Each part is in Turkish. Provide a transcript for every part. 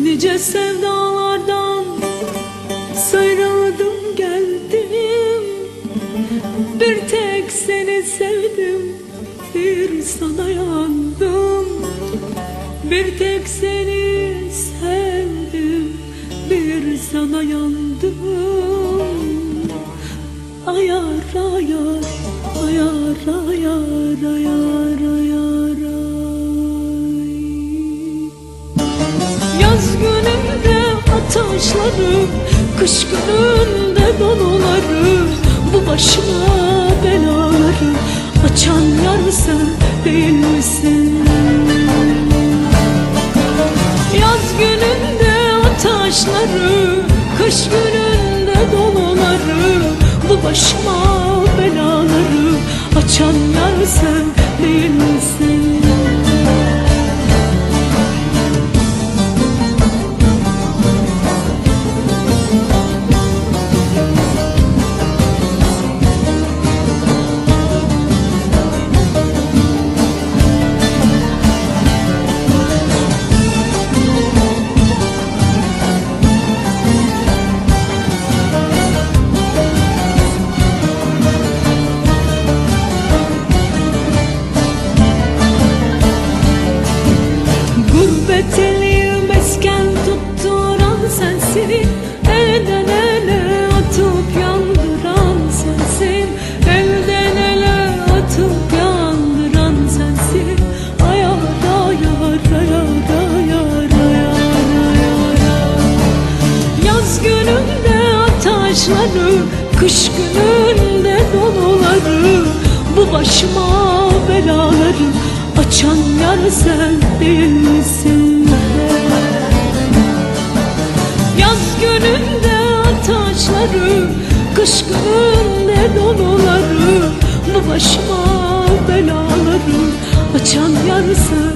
Nice sevdalardan sıyrıldım geldim. Bir tek seni sevdim bir sana yandım. Bir tek seni sevdim bir sana yandım Ayar ayar ayar ayar ayar ayar ay Yaz gününde ateşleri Kış gününde donuları Bu başıma belaları Açan yar sen değil misin? Yaz gününde ateşleri Kış gününde başıma belaları Açan yar sen değil misin? Ateşleri Kış gününde donuları Bu başıma belaları Açan yar sen değil misin? Yaz gününde ateşleri Kış gününde donuları Bu başıma belaları Açan yar sen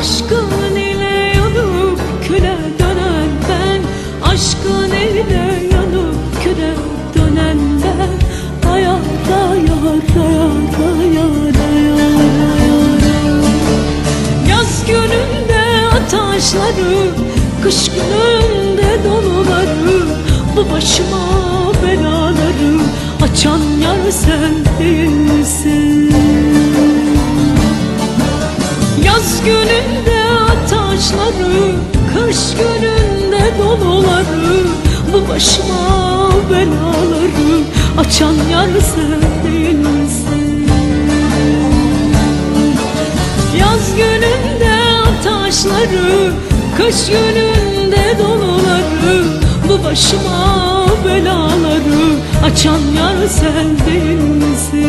Aşkın ile yanıp küle dönen ben Aşkın ile yanıp küle dönen ben Ayar ayar ayar ayar ayar ayar Yaz gününde ateşleri Kış gününde donuları Bu başıma belaları Açan yar sen ateşleri Kış gününde donuları Bu başıma belaları Açan yar sen değil? Yaz gününde ateşleri Kış gününde donuları Bu başıma belaları Açan yar sen değil?